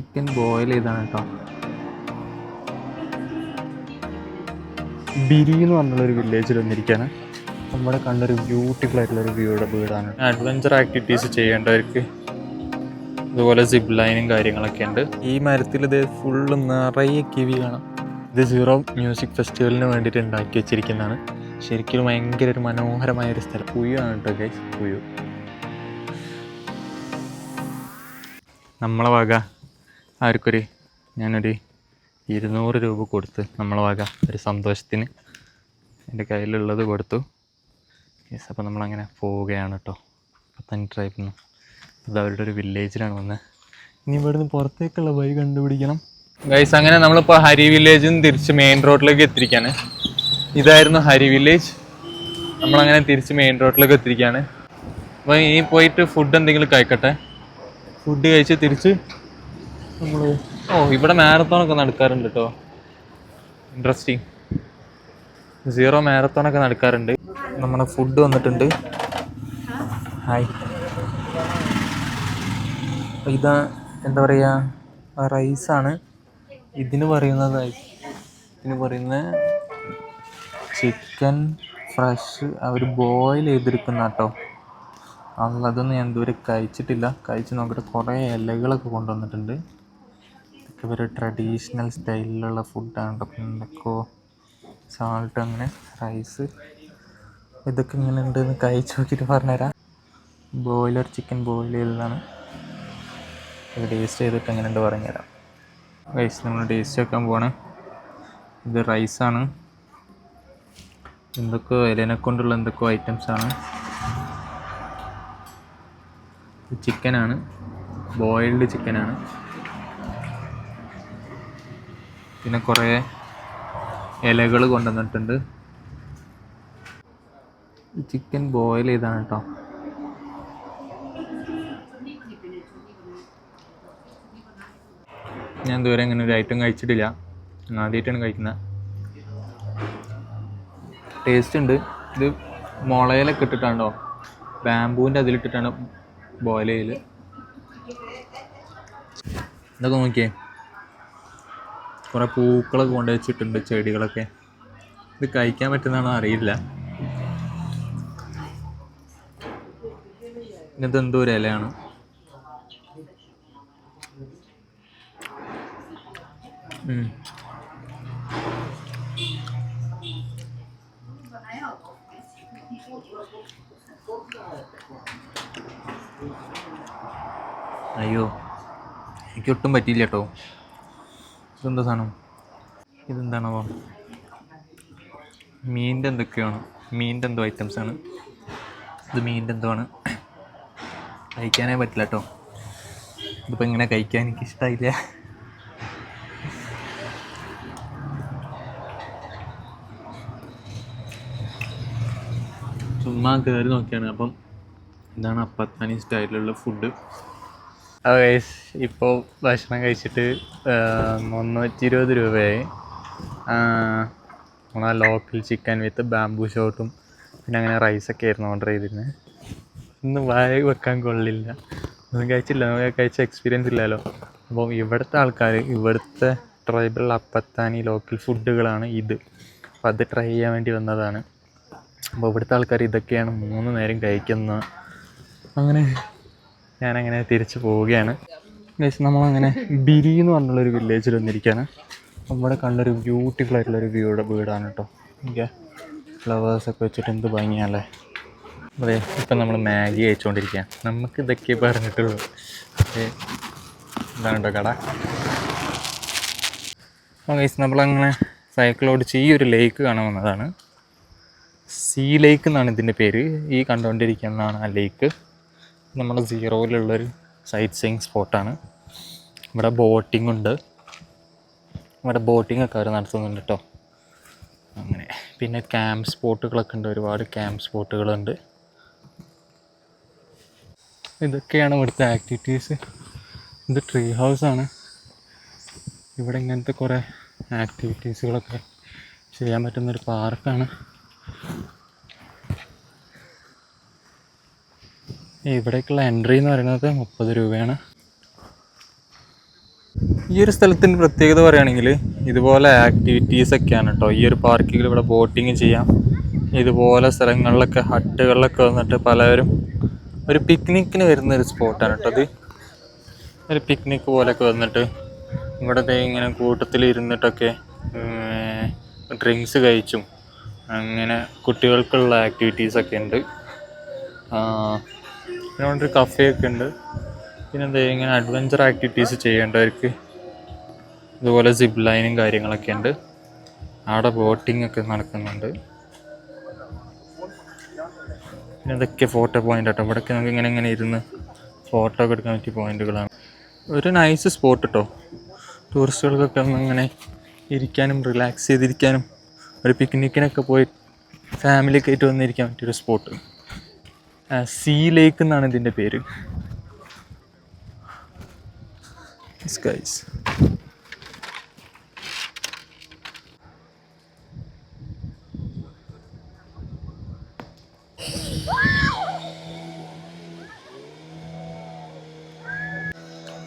Chicken boil ചെയ്താണ് കേട്ടോ ബിരി എന്ന് പറഞ്ഞുള്ളൊരു വില്ലേജിൽ വന്നിരിക്കുകയാണ് നമ്മുടെ കണ്ടൊരു ബ്യൂട്ടിഫുൾ ആയിട്ടുള്ള ഒരു വ്യൂയുടെ വീടാണ്. അഡ്വഞ്ചർ ആക്ടിവിറ്റീസ് ചെയ്യേണ്ടവർക്ക് അതുപോലെ സിബ് ലൈനും കാര്യങ്ങളൊക്കെ ഉണ്ട്. ഈ മരത്തിൽ ഇത് ഫുള്ള് നിറയെ കിവി കാണാം. ഇത് സീറോ മ്യൂസിക് ഫെസ്റ്റിവലിന് വേണ്ടിയിട്ട് ഉണ്ടാക്കി വെച്ചിരിക്കുന്നതാണ്. ശരിക്കും ഭയങ്കര ഒരു മനോഹരമായ ഒരു സ്ഥലം. പുയ്യാണ് കേട്ടോ ഗൈസ് പുയു നമ്മളെ വക ആർക്കൊരു ഞാനൊരു ഇരുന്നൂറ് രൂപ കൊടുത്ത് നമ്മളെ വക ഒരു സന്തോഷത്തിന് എന്റെ കയ്യിലുള്ളത് കൊടുത്തു. യെസ് അപ്പോൾ നമ്മളങ്ങനെ പോവുകയാണ് കേട്ടോ പത്തഞ്ച് ട്രൈബിൽ നിന്ന് അത് അവരുടെ ഒരു വില്ലേജിലാണ് വന്നത് ഇനി ഇവിടുന്ന് പുറത്തേക്കുള്ള വഴി കണ്ടുപിടിക്കണം. ഗൈസ് അങ്ങനെ നമ്മളിപ്പോൾ ഹരി വില്ലേജിൽ നിന്ന് തിരിച്ച് മെയിൻ റോഡിലേക്ക് എത്തിരിക്കുകയാണ് ഇതായിരുന്നു ഹരി വില്ലേജ് നമ്മളങ്ങനെ തിരിച്ച് മെയിൻ റോഡിലേക്ക് എത്തിരിക്കുകയാണ് അപ്പോൾ ഇനി പോയിട്ട് ഫുഡ് എന്തെങ്കിലും കഴിക്കട്ടെ. ഫുഡ് കഴിച്ച് തിരിച്ച് നമ്മൾ ഓ ഇവിടെ മാരത്തോൺ ഒക്കെ നടക്കാറുണ്ട് കേട്ടോ ഇൻട്രസ്റ്റിംഗ് സീറോ മാരത്തോൺ ഒക്കെ നടക്കാറുണ്ട്. നമ്മുടെ ഫുഡ് വന്നിട്ടുണ്ട്. ഹായ് ഇതാ എന്താ പറയുക റൈസാണ് ഇതിന് പറയുന്നത് ഇതിന് പറയുന്ന ചിക്കൻ ഫ്രഷ് അവർ ബോയിൽ ചെയ്തെടുക്കുന്ന കേട്ടോ അതൊന്നും ഞാൻ ഇതുവരെ കഴിച്ചിട്ടില്ല. കഴിച്ച് നോക്കിയിട്ട് കുറേ ഇലകളൊക്കെ കൊണ്ടുവന്നിട്ടുണ്ട്. ഒരു ട്രഡീഷണൽ സ്റ്റൈലിലുള്ള ഫുഡാണ് കേട്ടോ എന്തൊക്കെയോ സാൾട്ട് അങ്ങനെ റൈസ് ഇതൊക്കെ ഇങ്ങനെ ഉണ്ടെന്ന് കഴിച്ച് നോക്കിയിട്ട് പറഞ്ഞുതരാം. ബോയിലർ ചിക്കൻ ബോയിൽ ചെയ്തതാണ്. ഇത് ടേസ്റ്റ് ചെയ്തിട്ട് എങ്ങനെ ഉണ്ട് പറഞ്ഞുതരാം. റൈസ് നമ്മൾ ടേസ്റ്റ് വെക്കാൻ പോവാണ്. ഇത് റൈസാണ് എന്തൊക്കെയോ ഇലനെ കൊണ്ടുള്ള എന്തൊക്കെയോ ഐറ്റംസ് ആണ്. ഇത് ചിക്കനാണ് ബോയിൽഡ് ചിക്കനാണ് പിന്നെ കുറേ ഇലകൾ കൊണ്ടുവന്നിട്ടുണ്ട്. ചിക്കൻ ബോയിൽ ചെയ്താണ് കേട്ടോ. ഞാൻ ഇതുവരെ ഇങ്ങനെ ഒരു ഐറ്റം കഴിച്ചിട്ടില്ല. ആദ്യമായിട്ടാണ് കഴിക്കുന്നത്. ടേസ്റ്റ് ഉണ്ട്. ഇത് മുളയിലൊക്കെ ഇട്ടിട്ടാണോ? ബാമ്പൂവിന്റെ അതിലിട്ടിട്ടാണ് ബോയിൽ ചെയ്യൽ ഇതൊക്കെ നോക്കിയേ. കുറേ പൂക്കളൊക്കെ കൊണ്ട് വെച്ചിട്ടുണ്ട് ചെടികളൊക്കെ. ഇത് കഴിക്കാൻ പറ്റുന്നതാണോ അറിയില്ല. ഇങ്ങനത്തെ എന്തോ ഒരു ഇലയാണ്. അയ്യോ എനിക്കൊട്ടും പറ്റിയില്ല കേട്ടോ. ഇതെന്താ സാധനം? ഇതെന്താണോ മീനിന്റെ എന്തൊക്കെയാണ്? മീനിന്റെ എന്തോ ഐറ്റംസ് ആണ്. ഇത് മീനിന്റെ എന്തോ ആണ്. കഴിക്കാനേ പറ്റില്ല കേട്ടോ. ഇതിപ്പോൾ ഇങ്ങനെ കഴിക്കാൻ എനിക്ക് ഇഷ്ടമായില്ല ചുമ്മാ കയറി നോക്കിയാണ്. അപ്പം ഇതാണ് അപ്പത്താനി സ്റ്റൈലിലുള്ള ഫുഡ് ഇപ്പോൾ ഭക്ഷണം കഴിച്ചിട്ട് മുന്നൂറ്റി ഇരുപത് രൂപയായി. നമ്മളെ ലോക്കൽ ചിക്കൻ വിത്ത് ബാംബൂ ഷോട്ടും പിന്നെ അങ്ങനെ റൈസൊക്കെ ആയിരുന്നു ഓർഡർ ചെയ്തിരുന്നത് ഇന്ന് വായ വെക്കാൻ കൊള്ളില്ല. ഒന്നും കഴിച്ചില്ല നമുക്ക് കഴിച്ച എക്സ്പീരിയൻസ് ഇല്ലല്ലോ. അപ്പോൾ ഇവിടുത്തെ ആൾക്കാർ ഇവിടുത്തെ ട്രൈബൽ അപ്പത്താനി ലോക്കൽ ഫുഡുകളാണ് ഇത്. അപ്പോൾ അത് ട്രൈ ചെയ്യാൻ വേണ്ടി വന്നതാണ്. അപ്പോൾ ഇവിടുത്തെ ആൾക്കാർ ഇതൊക്കെയാണ് മൂന്ന് നേരം കഴിക്കുന്നത് അങ്ങനെ ഞാനങ്ങനെ തിരിച്ചു പോവുകയാണ്. ഗൈസ് നമ്മളങ്ങനെ ബിരി എന്ന് പറഞ്ഞുള്ളൊരു വില്ലേജിൽ വന്നിരിക്കുകയാണ് നമ്മുടെ കണ്ടൊരു ബ്യൂട്ടിഫുൾ ആയിട്ടുള്ളൊരു വ്യൂയുടെ വീടാണ് കേട്ടോ എനിക്ക് ഫ്ലവേഴ്സൊക്കെ വെച്ചിട്ട് എന്ത് ഭംഗിയാണല്ലേ. അതെ ഇപ്പം നമ്മൾ മാഗി കഴിച്ചുകൊണ്ടിരിക്കുക നമുക്ക് ഇതൊക്കെ പറഞ്ഞിട്ടുള്ളൂ. അതെ. ഇതാണ് കേട്ടോ കട. അപ്പോൾ നമ്മളങ്ങനെ സൈക്കിൾ ഓടിച്ച് ഈ ഒരു ലേക്ക് കാണാൻ വന്നതാണ്. സീ ലേക്ക് എന്നാണ് ഇതിന്റെ പേര്. ഈ കണ്ടുകൊണ്ടിരിക്കുന്നതാണ് ആ ലേക്ക് നമ്മുടെ സീറോയിലുള്ളൊരു സൈറ്റ് സീയിങ് സ്പോട്ടാണ് ഇവിടെ ബോട്ടിംഗ് ഉണ്ട്. ഇവിടെ ബോട്ടിംഗ് ഒക്കെ അവർ നടത്തുന്നുണ്ട് കേട്ടോ അങ്ങനെ. പിന്നെ ക്യാമ്പ് സ്പോട്ടുകളൊക്കെ ഉണ്ട്. ഒരുപാട് ക്യാമ്പ് സ്പോട്ടുകളുണ്ട് ഇതൊക്കെയാണ് ഇവിടുത്തെ ആക്ടിവിറ്റീസ് ഇത് ട്രീ ഹൗസാണ് ഇവിടെ ഇങ്ങനത്തെ കുറേ ആക്ടിവിറ്റീസുകളൊക്കെ ചെയ്യാൻ പറ്റുന്നൊരു പാർക്കാണ് ഇവിടേക്കുള്ള എൻട്രി എന്ന് പറയുന്നത് മുപ്പത് രൂപയാണ്. ഈ ഒരു സ്ഥലത്തിന്റെ പ്രത്യേകത പറയുകയാണെങ്കിൽ ഇതുപോലെ ആക്ടിവിറ്റീസ് ഒക്കെയാണ് കേട്ടോ ഈ ഒരു പാർക്കിൽ ഇവിടെ ബോട്ടിങ് ചെയ്യാം. ഇതുപോലെ സ്ഥലങ്ങളിലൊക്കെ ഹട്ടുകളിലൊക്കെ വന്നിട്ട് പലരും ഒരു പിക്നിക്കിന് വരുന്ന ഒരു സ്പോട്ടാണ് കേട്ടോ അത് ഒരു പിക്നിക്ക് പോലെയൊക്കെ വന്നിട്ട് ഇവിടെ ഇങ്ങനെ കൂട്ടത്തിൽ ഇരുന്നിട്ടൊക്കെ ഡ്രിങ്ക്സ് കഴിച്ചും അങ്ങനെ കുട്ടികൾക്കുള്ള ആക്ടിവിറ്റീസൊക്കെ ഉണ്ട്. പിന്നെ അവിടെ ഒരു കഫേ ഒക്കെ ഉണ്ട്. പിന്നെ എന്താ ഇങ്ങനെ അഡ്വഞ്ചർ ആക്ടിവിറ്റീസ് ചെയ്യേണ്ടവർക്ക് ഇതുപോലെ സിബ് ലൈനും കാര്യങ്ങളൊക്കെ ഉണ്ട്. അവിടെ ബോട്ടിംഗ് ഒക്കെ നടക്കുന്നുണ്ട്. പിന്നെ ഇതൊക്കെ ഫോട്ടോ പോയിന്റ് ആട്ടോ. ഇവിടെയൊക്കെ നമുക്ക് ഇങ്ങനെ ഇങ്ങനെ ഇരുന്ന് ഫോട്ടോ ഒക്കെ എടുക്കാൻ പറ്റിയ പോയിന്റുകളാണ് ഒരു നൈസ് സ്പോട്ട് കേട്ടോ ടൂറിസ്റ്റുകൾക്കൊക്കെ ഒന്ന് ഇങ്ങനെ ഇരിക്കാനും റിലാക്സ് ചെയ്തിരിക്കാനും ഒരു പിക്നിക്കിനൊക്കെ പോയി ഫാമിലിയൊക്കെ ആയിട്ട് വന്നിരിക്കാൻ പറ്റിയൊരു സ്പോട്ട് സീ ലേക്ക് എന്നാണ് ഇതിന്റെ പേര്. ഗൈസ്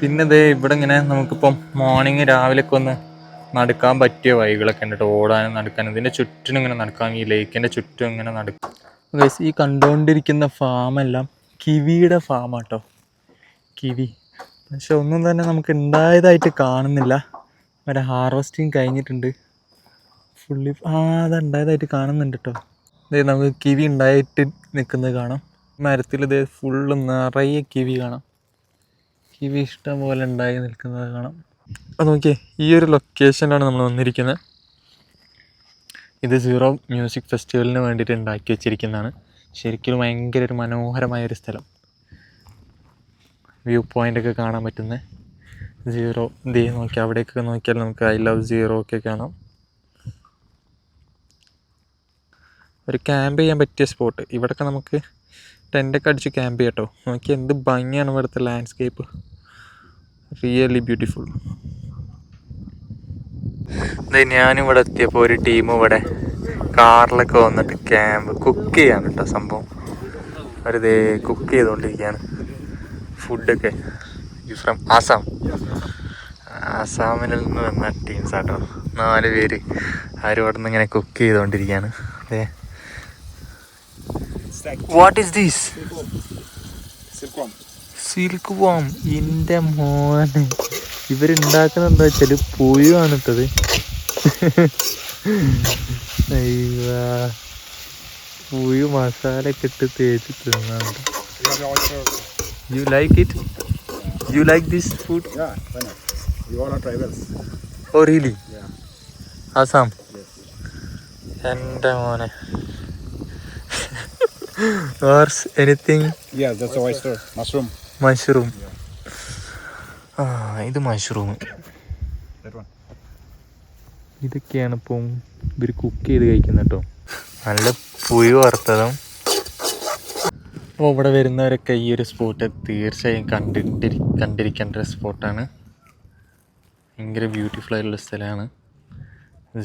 പിന്നെ ദേ ഇവിടെ ഇങ്ങനെ നമുക്കിപ്പം മോർണിംഗ് രാവിലെയൊക്കെ ഒന്ന് നടക്കാൻ പറ്റിയ വഴികളൊക്കെ ഉണ്ട് ഓടാനും നടക്കാനും. ഇതിന്റെ ചുറ്റിനും ഇങ്ങനെ നടക്കാം ഈ ലേക്കിന്റെ ചുറ്റും ഇങ്ങനെ നടക്കാം ഗൈസ് ഈ കണ്ടുകൊണ്ടിരിക്കുന്ന ഫാമെല്ലാം കിവിയുടെ ഫാമാട്ടോ കിവി. പക്ഷെ ഒന്നും തന്നെ നമുക്ക് ഉണ്ടായതായിട്ട് കാണുന്നില്ല. ഒരു ഹാർവസ്റ്റിങ് കഴിഞ്ഞിട്ടുണ്ട്. ഫുള്ളി ആ അത് ഉണ്ടായതായിട്ട് കാണുന്നുണ്ട് കേട്ടോ ഇതേ നമുക്ക് കിവി ഉണ്ടായിട്ട് നിൽക്കുന്നത് കാണാം. മരത്തിൽ ഇതേ ഫുള്ള് നിറയെ കിവി കാണാം. കിവി ഇഷ്ടം പോലെ ഉണ്ടായി നിൽക്കുന്നത് കാണാം. അപ്പോൾ നോക്കിയേ ഈ ഒരു ലൊക്കേഷനിലാണ് നമ്മൾ വന്നിരിക്കുന്നത് ഇത് സീറോ മ്യൂസിക് ഫെസ്റ്റിവലിന് വേണ്ടിയിട്ട് ഉണ്ടാക്കി വെച്ചിരിക്കുന്നതാണ്. ശരിക്കും ഭയങ്കര ഒരു മനോഹരമായ ഒരു സ്ഥലം. വ്യൂ പോയിന്റ് ഒക്കെ കാണാൻ പറ്റുന്ന സീറോ ദേ നോക്കി അവിടേക്കൊക്കെ നോക്കിയാൽ നമുക്ക് ഐ ലവ് സീറോ ഒക്കെ കാണാം. ഒരു ക്യാമ്പ് ചെയ്യാൻ പറ്റിയ സ്പോട്ട് ഇവിടെയൊക്കെ നമുക്ക് ടെന്റൊക്കെ അടിച്ച് ക്യാമ്പ് ചെയ്യാം കേട്ടോ നോക്കി എന്ത് ഭംഗിയാണ് ഇവിടുത്തെ ലാൻഡ്സ്കേപ്പ് റിയലി ബ്യൂട്ടിഫുൾ ഞാനിവിടെ എത്തിയപ്പോൾ ഒരു ടീം ഇവിടെ കാറിലൊക്കെ വന്നിട്ട് ക്യാമ്പ് കുക്ക് ചെയ്യാണ് കേട്ടോ സംഭവം. അവരിത് കുക്ക് ചെയ്തുകൊണ്ടിരിക്കുകയാണ് ഫുഡൊക്കെ ഫ്രം ആസാം. ആസാമിൽ നിന്ന് വന്ന ടീംസ് ആട്ടോ. നാല് പേര് ആരും അവിടെ നിന്ന് ഇങ്ങനെ കുക്ക് ചെയ്തുകൊണ്ടിരിക്കുകയാണ് അതെ what is these. Silk worm എന്റെ മോനെ. ഇവരുണ്ടാക്കുന്ന എന്താ വെച്ചാൽ പുഴുവാണ് ഇട്ടത് പുഴു മസാല ഒക്കെ ഇട്ട് തേച്ച് തിന്നാണ്ട്. You like it you like this food oh really. Awesome. എന്റെ മോനെ. Ours anything Yes, that's the oyster. Mushroom. Mushroom ആ ഇത് മഷ്റൂം. ഇതൊക്കെയാണ് ഇപ്പം ഇവർ കുക്ക് ചെയ്ത് കഴിക്കുന്നത് കേട്ടോ. നല്ല പുഴു വറുത്തതും. അപ്പോൾ ഇവിടെ വരുന്നവരൊക്കെ ഈ ഒരു സ്പോട്ട് തീർച്ചയായും കണ്ടിട്ടിരി കണ്ടിരിക്കേണ്ട ഒരു സ്പോട്ടാണ് ഭയങ്കര ബ്യൂട്ടിഫുൾ ആയിട്ടുള്ള സ്ഥലമാണ്.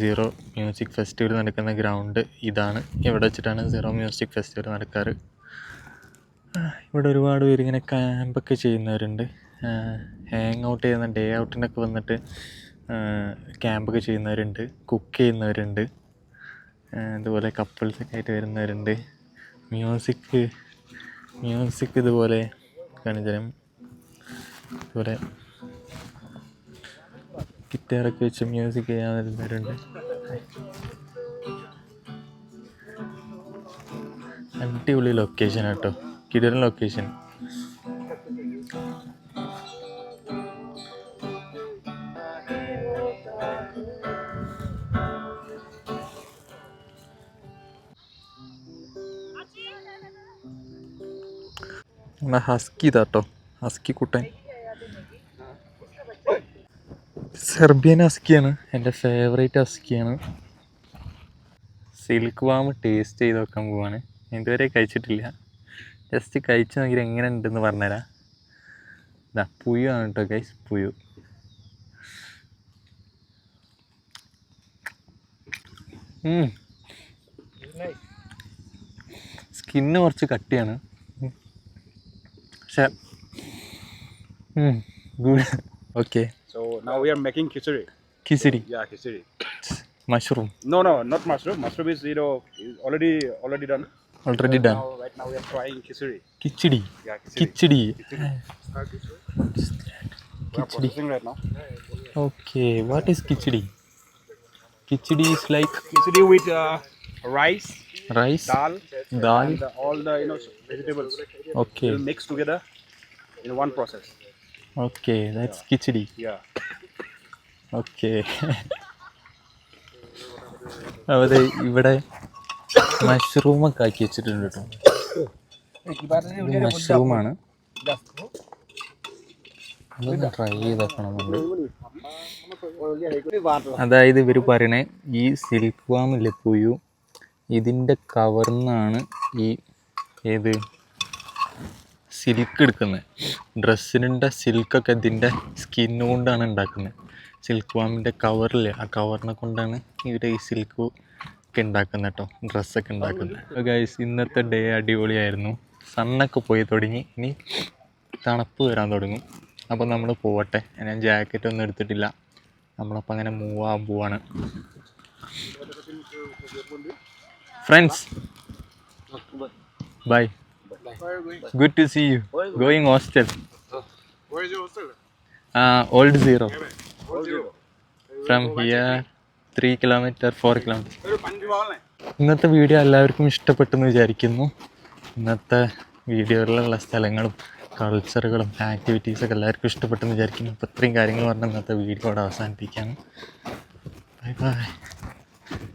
സീറോ മ്യൂസിക് ഫെസ്റ്റിവൽ നടക്കുന്ന ഗ്രൗണ്ട് ഇതാണ്. ഇവിടെ വെച്ചിട്ടാണ് സീറോ മ്യൂസിക് ഫെസ്റ്റിവൽ നടക്കാറ്. ഇവിടെ ഒരുപാട് പേര് ഇങ്ങനെ ക്യാമ്പൊക്കെ ചെയ്യുന്നവരുണ്ട്. ഹാങ് ഔട്ട് ചെയ്യുന്ന ഡേ ഔട്ടിനൊക്കെ വന്നിട്ട് ക്യാമ്പൊക്കെ ചെയ്യുന്നവരുണ്ട് കുക്ക് ചെയ്യുന്നവരുണ്ട്. അതുപോലെ ഇതുപോലെ കപ്പിൾസൊക്കെ ആയിട്ട് വരുന്നവരുണ്ട്. മ്യൂസിക് മ്യൂസിക് ഇതുപോലെ കാണിച്ചാലും ഇതുപോലെ ഗിറ്റാറൊക്കെ വെച്ച് മ്യൂസിക് ചെയ്യാൻ വരുന്നവരുണ്ട്. അടിപൊളി ലൊക്കേഷൻ കേട്ടോ. കിടലൻ ലൊക്കേഷൻ ഹസ്കി ഇതാട്ടോ ഹസ്കി കുട്ടൻ. സെർബിയൻ ഹസ്കിയാണ് എന്റെ ഫേവറേറ്റ് ഹസ്കിയാണ് സിൽക്ക് വാം ടേസ്റ്റ് ചെയ്ത് നോക്കാൻ പോവാണ്. ഇതുവരെ കഴിച്ചിട്ടില്ല. ജസ്റ്റ് കഴിച്ചു നോക്കിയിട്ട് എങ്ങനെ ഉണ്ടെന്ന് പറഞ്ഞുതരാം. ഇതാ പുയു ആണ് കേട്ടോ ഗൈസ് പുയു സ്കിന്ന് കുറച്ച് കട്ടിയാണ്. പക്ഷെ good. Okay so now we are making ya. Mushroom No, mushroom mushroom is is already already is already already done. Already done Now right now we are trying khichdi. Khichdi Yeah, khichdi. Khichdi We are processing right now. Okay what is khichdi khichdi is like Khichdi with uh, rice, rice dal, dal and uh, all the you know vegetables okay will mix together in one process. Okay that's khichdi Yeah. Okay അതെ ഇവിടെ മഷ്റൂമൊക്കെ ആക്കി വെച്ചിട്ടുണ്ട് കേട്ടോ. മഷ്റൂമാണ്. അതൊന്ന് try ചെയ്തേക്കണമെന്നുണ്ട്. അതായത് ഇവർ പറയണേ ഈ സിൽക്ക് വാമില്ലേ പുയു ഇതിന്റെ കവർന്നാണ് ഈ ഏത്? സിൽക്ക് എടുക്കുന്നത് ഡ്രസ്സിന്റെ സിൽക്കൊക്കെ ഇതിന്റെ സ്കിന്ന് കൊണ്ടാണ് ഉണ്ടാക്കുന്നത് സിൽക്ക് വാമിന്റെ കവറില്ലേ ആ കവറിനെ കൊണ്ടാണ് ഇവർ ഈ സിൽക്ക് ഒക്കെ ഉണ്ടാക്കുന്ന കേട്ടോ ഡ്രസ്സൊക്കെ ഉണ്ടാക്കുന്ന. ഗൈസ് ഇന്നത്തെ ഡേ അടിപൊളിയായിരുന്നു. സണ്ണൊക്കെ പോയി തുടങ്ങി. ഇനി തണുപ്പ് വരാൻ തുടങ്ങും. അപ്പോൾ നമ്മൾ പോവട്ടെ. ഞാൻ ജാക്കറ്റ് ഒന്നും എടുത്തിട്ടില്ല. നമ്മളപ്പോൾ അങ്ങനെ മൂവ് ആകാൻ പോവാണ്. Friends bye good to see you going hostel? Old Ziro from here three kilometre four kilometre ഇന്നത്തെ വീഡിയോ എല്ലാവർക്കും ഇഷ്ടപ്പെട്ടെന്ന് വിചാരിക്കുന്നു. ഇന്നത്തെ വീഡിയോയിലുള്ള സ്ഥലങ്ങളും കൾച്ചറുകളും ആക്ടിവിറ്റീസൊക്കെ എല്ലാവർക്കും ഇഷ്ടപ്പെട്ടെന്ന് വിചാരിക്കുന്നു. അപ്പോൾ ഇത്രയും കാര്യങ്ങൾ പറഞ്ഞ് ഇന്നത്തെ വീഡിയോ അവിടെ അവസാനിപ്പിക്കാം ബൈ ബൈ